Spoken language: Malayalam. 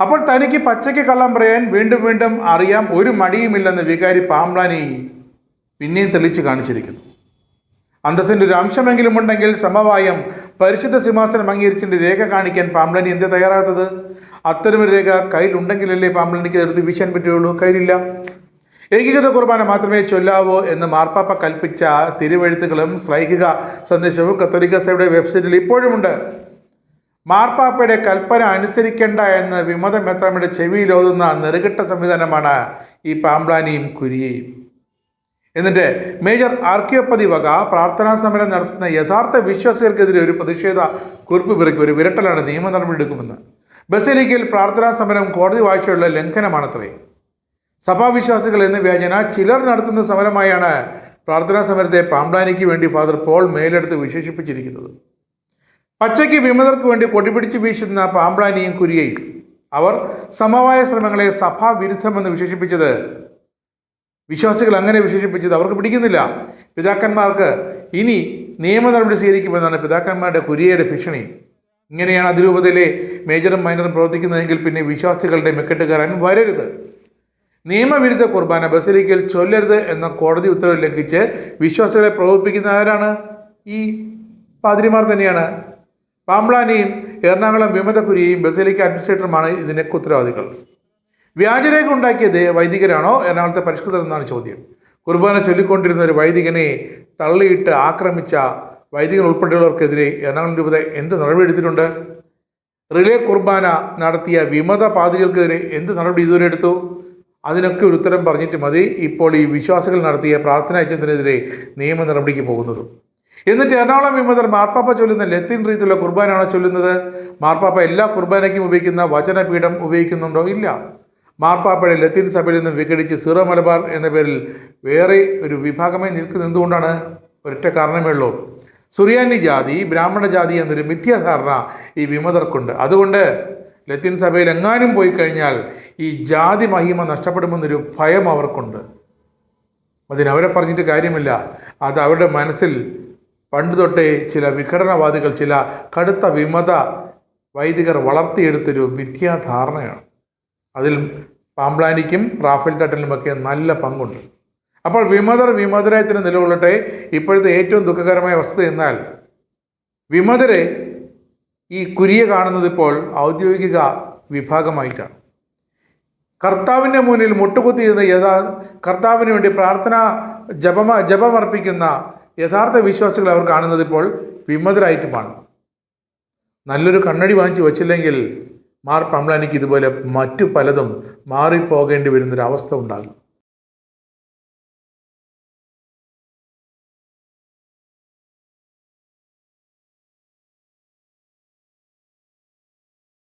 അപ്പോൾ തനിക്ക് പച്ചയ്ക്ക് കള്ളം പറയാൻ വീണ്ടും വീണ്ടും അറിയാം. ഒരു മടിയുമില്ലെന്ന് വികാരി പാമ്പ്ലാനി പിന്നെയും തെളിച്ച് കാണിച്ചിരിക്കുന്നു. അന്തസ്സിന്റെ ഒരു അംശമെങ്കിലും ഉണ്ടെങ്കിൽ സമവായം പരിശുദ്ധ സിംഹാസനം അംഗീകരിച്ചിന്റെ രേഖ കാണിക്കാൻ പാമ്പ്ലാനി എന്തേ തയ്യാറാകാത്തത്? അത്തരമൊരു രേഖ കയ്യിലുണ്ടെങ്കിലല്ലേ പാമ്പ്ലാനിക്ക് എടുത്ത് വീശാൻ പറ്റുകയുള്ളൂ? കയ്യിലില്ല. ഏകീകൃത കുർബാന മാത്രമേ ചൊല്ലാവോ എന്ന് മാർപ്പാപ്പ കൽപ്പിച്ച തിരുവഴുത്തുകളും ശ്ലൈഹിക സന്ദേശവും കത്തോലിക്ക സഭയുടെ വെബ്സൈറ്റിൽ ഇപ്പോഴുമുണ്ട്. മാർപ്പാപ്പയുടെ കൽപ്പന അനുസരിക്കേണ്ട എന്ന വിമത മെത്രാമയുടെ ചെവിയിലോതുന്ന നെറുകെട്ട സംവിധാനമാണ് ഈ പാമ്പ്ലാനിയും കുരിയയും. എന്നിട്ട് മേജർ ആർക്കിയോപ്പതി വക പ്രാർത്ഥനാ സമരം നടത്തുന്ന യഥാർത്ഥ വിശ്വാസികൾക്കെതിരെ ഒരു പ്രതിഷേധ കുറിപ്പ് പിറക്കി ഒരു വിരട്ടലാണ് നിയമ നടപടി എടുക്കുമെന്ന് ബസലിക്കയിൽ പ്രാർത്ഥനാ സമരം കോടതി വാഴ്ചയുള്ള ലംഘനമാണത്രേ. സഭാവിശ്വാസികൾ എന്ന വ്യാജന ചിലർ നടത്തുന്ന സമരമായാണ് പ്രാർത്ഥനാ സമരത്തെ പാമ്പ്ലാനിക്ക് വേണ്ടി ഫാദർ പോൾ മേലെടുത്ത് വിശേഷിപ്പിച്ചിരിക്കുന്നത്. പച്ചയ്ക്ക് വിമതർക്ക് വേണ്ടി കൊടിപിടിച്ച് വീശുന്ന പാമ്പ്ലാനിയും കുര്യയും. അവർ സമവായ ശ്രമങ്ങളെ സഭാവിരുദ്ധമെന്ന് വിശേഷിപ്പിച്ചത്. വിശ്വാസികൾ അങ്ങനെ വിശേഷിപ്പിച്ചത് അവർക്ക് പിടിക്കുന്നില്ല. പിതാക്കന്മാർക്ക് ഇനി നിയമ നടപടി സ്വീകരിക്കുമെന്നാണ് പിതാക്കന്മാരുടെ കുരിയയുടെ ഭീഷണി. ഇങ്ങനെയാണ് അതിരൂപതയിലെ മേജറും മൈനറും പ്രവർത്തിക്കുന്നതെങ്കിൽ പിന്നെ വിശ്വാസികളുടെ മെക്കെട്ട് കയറാൻ വരരുത്. നിയമവിരുദ്ധ കുർബാന ബസലിക്കൽ ചൊല്ലരുത് എന്ന കോടതി ഉത്തരവ് ലംഘിച്ച് വിശ്വാസികളെ പ്രകോപിപ്പിക്കുന്ന ആരാണ്? ഈ പാതിരിമാർ തന്നെയാണ്. പാമ്പ്ലാനിയും എറണാകുളം വിമതകുരിയും ബസേലിക്ക അഡ്മിനിസ്ട്രേറ്ററുമാണ് ഇതിന് ഉത്തരവാദികൾ. വ്യാജരേഖ ഉണ്ടാക്കിയത് വൈദികരാണോ? എറണാകുളത്തെ പരിഷ്കൃതർ എന്നാണ് ചോദ്യം. കുർബാന ചൊല്ലിക്കൊണ്ടിരുന്ന ഒരു വൈദികനെ തള്ളിയിട്ട് ആക്രമിച്ച വൈദികൻ ഉൾപ്പെടെയുള്ളവർക്കെതിരെ എറണാകുളം രൂപത എന്ത് നടപടിയെടുത്തിട്ടുണ്ട്? റിലേ കുർബാന നടത്തിയ വിമത പാതിരികൾക്കെതിരെ എന്ത് നടപടി ഇതുവരെ എടുത്തു? അതിനൊക്കെ ഒരു ഉത്തരം പറഞ്ഞിട്ട് മതി. ഇപ്പോൾ ഈ വിശ്വാസികൾ നടത്തിയ പ്രാർത്ഥനാ യജ്ഞത്തിനെതിരെ നിയമ നടപടിക്ക് പോകുന്നതും. എന്നിട്ട് എറണാകുളം വിമതർ മാർപ്പാപ്പ ചൊല്ലുന്ന ലത്തീൻ രീതിയിലുള്ള കുർബാനയാണോ ചൊല്ലുന്നത്? മാർപ്പാപ്പ എല്ലാ കുർബാനയ്ക്കും ഉപയോഗിക്കുന്ന വചനപീഠം ഉപയോഗിക്കുന്നുണ്ടോ? ഇല്ല. മാർപ്പാപ്പയുടെ ലത്തീൻ സഭയിൽ നിന്ന് വിഘടിച്ച് സീറോ മലബാർ എന്ന പേരിൽ വേറെ ഒരു വിഭാഗമായി നിൽക്കുന്ന എന്തുകൊണ്ടാണ്? ഒരൊറ്റ കാരണമേ ഉള്ളൂ. സുറിയാനി ജാതി ബ്രാഹ്മണ ജാതി എന്നൊരു മിഥ്യാധാരണ ഈ വിമതർക്കുണ്ട്. അതുകൊണ്ട് ലത്തീൻ സഭയിൽ എങ്ങാനും പോയി കഴിഞ്ഞാൽ ഈ ജാതി മഹിമ നഷ്ടപ്പെടുമെന്നൊരു ഭയം അവർക്കുണ്ട്. അതിനവരെ പറഞ്ഞിട്ട് കാര്യമില്ല. അത് അവരുടെ മനസ്സിൽ പണ്ട് തൊട്ടേ ചില വിഘടനവാദികൾ ചില കടുത്ത വിമത വൈദികർ വളർത്തിയെടുത്തൊരു മിഥ്യാധാരണയാണ് അതിൽ പാംപ്ലാനിക്കും റാഫേൽ തട്ടലിനുമൊക്കെ നല്ല പങ്കുണ്ട്. അപ്പോൾ വിമതർ വിമതരായത്തിന് നിലകൊള്ളട്ടെ. ഇപ്പോഴത്തെ ഏറ്റവും ദുഃഖകരമായ വസ്തുത എന്നാൽ വിമതരെ ഈ കുരിയെ കാണുന്നത് ഇപ്പോൾ ഔദ്യോഗിക വിഭാഗമായിട്ടാണ്. കർത്താവിന്റെ മുന്നിൽ മുട്ടുകുത്തിയിരുന്ന യഥാ കർത്താവിന് വേണ്ടി പ്രാർത്ഥന ജപമ ജപമർപ്പിക്കുന്ന യഥാർത്ഥ വിശ്വാസികൾ അവർ കാണുന്നത് ഇപ്പോൾ വിമതരായിട്ടുമാണ്. നല്ലൊരു കണ്ണടി വാങ്ങിച്ച് വെച്ചില്ലെങ്കിൽ മാർ പമ്പ്ലാനിക്ക് ഇതുപോലെ മറ്റു പലതും മാറിപ്പോകേണ്ടി വരുന്നൊരവസ്ഥ ഉണ്ടാകും.